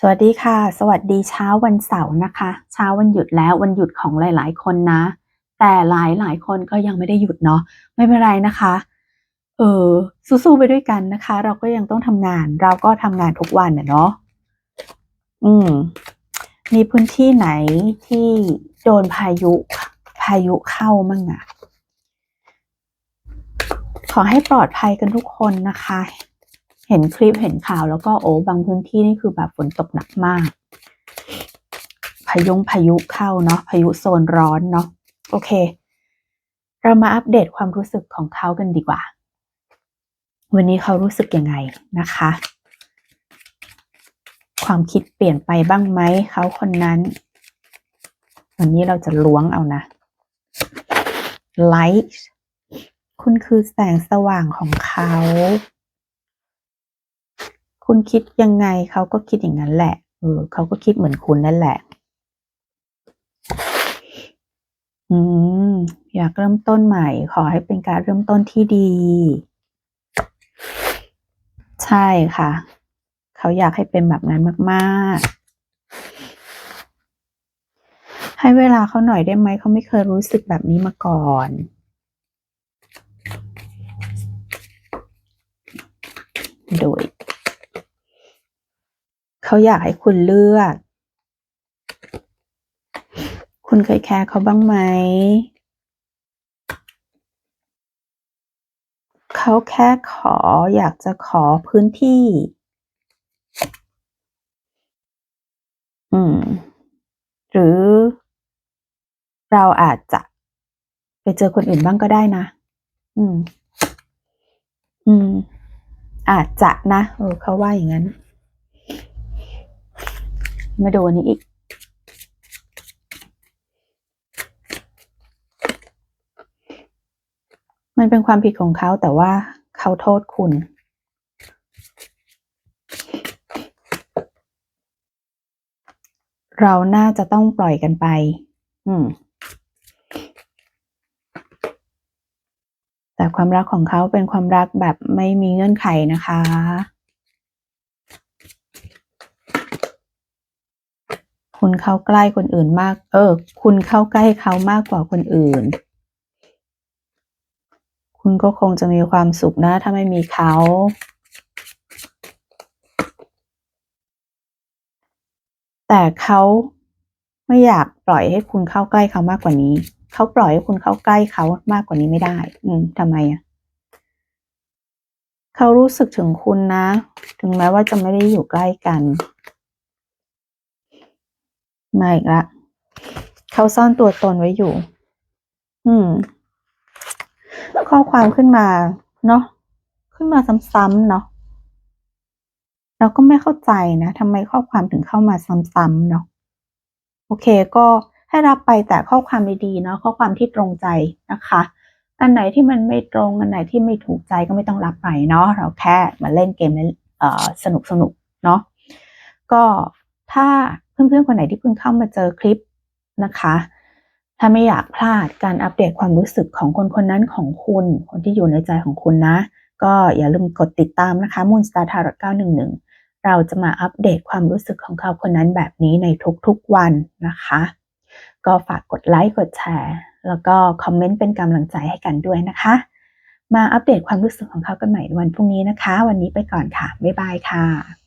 สวัสดีค่ะ สวัสดีเช้าวันเสาร์นะคะ เช้าวันหยุดแล้ววันหยุดของหลาย ๆ คนนะ แต่หลายหลายคนก็ยังไม่ได้หยุดเนาะไม่เป็นไรนะคะ เออสู้ๆไปด้วยกันนะคะ เราก็ยังต้องทำงาน เราก็ทำงานทุกวันเนาะอืม มีพื้นที่ไหนที่โดนพายุพายุเข้ามั่งอะขอให้ปลอดภัยกันทุกคนนะคะ เห็นคลิปเห็นข่าวแล้วก็โอ้บางพื้นที่นี่คือแบบฝนตกหนักมาก พายุพายุเข้าเนาะพายุโซนร้อนเนาะโอเค เรามาอัปเดตความรู้สึกของเขากันดีกว่า วันนี้เขารู้สึกยังไงนะคะ ความคิดเปลี่ยนไปบ้างไหมเขาคนนั้น วันนี้เราจะล้วงเอานะ light คุณคือแสงสว่างของเขา คุณคิดยังไงเขาก็คิดอย่างนั้นแหละ เออเขาก็คิดเหมือนคุณนั่นแหละ อืม อยากเริ่มต้นใหม่ ขอให้เป็นการเริ่มต้นที่ดี ใช่ค่ะ เขาอยากให้เป็นแบบนั้นมากๆให้เวลาเขาหน่อยได้ไหมเขาไม่เคยรู้สึกแบบนี้มาก่อน โดย เขาอยากให้คุณเลือก คุณเคยแคร์เขาบ้างไหม เขาแค่ขออยากจะขอพื้นที่ อืม หรือ เราอาจจะไปเจอคนอื่นบ้างก็ได้นะ อืม อืม อาจจะนะ เออเขาว่าอย่างนั้น มาดูอันนี้อีก มันเป็นความผิดของเขาแต่ว่าเขาโทษคุณ เราน่าจะต้องปล่อยกันไป อืมแต่ความรักของเขาเป็นความรักแบบไม่มีเงื่อนไขนะคะ คุณเข้าใกล้คนอื่นมาก เออ คุณเข้าใกล้เขามากกว่าคนอื่น คุณก็คงจะมีความสุขนะ ถ้าไม่มีเขา แต่เขาไม่อยากปล่อยให้คุณเข้าใกล้เขามากกว่านี้ เขาปล่อยให้คุณเข้าใกล้เขามากกว่านี้ไม่ได้ อืมทำไมอะเขารู้สึกถึงคุณนะ ถึงแม้ว่าจะไม่ได้อยู่ใกล้กัน มาอีกละเขาซ่อนตัวตนไว้อยู่ อืม ข้อความขึ้นมา เนาะขึ้นมาซ้ำๆเนาะเราก็ไม่เข้าใจนะทำไมข้อความถึงเข้ามาซ้ำๆเนาะโอเคก็ให้รับไปแต่ข้อความดีๆเนาะข้อความที่ตรงใจนะคะ อันไหนที่มันไม่ตรงอันไหนที่ไม่ถูกใจก็ไม่ต้องรับไปเนาะเราแค่มาเล่นเกมเล่นเอ่อสนุกๆเนาะก็ถ้า เพื่อนๆ คนไหนที่เพิ่งเข้ามาเจอคลิปนะคะ ถ้าไม่อยากพลาดการอัปเดตความรู้สึกของคนคนนั้นของคุณ คนที่อยู่ในใจของคุณนะ ก็อย่าลืมกดติดตามนะคะ Moon Star Tarot 911 เราจะมาอัปเดตความรู้สึกของเขาคนนั้นแบบนี้ในทุกๆวันนะคะ ก็ฝากกดไลค์กดแชร์ แล้วก็คอมเมนต์เป็นกำลังใจให้กันด้วยนะคะมาอัปเดตความรู้สึกของเขากันใหม่วันพรุ่งนี้นะคะ วันนี้ไปก่อนค่ะ บ๊ายบายค่ะ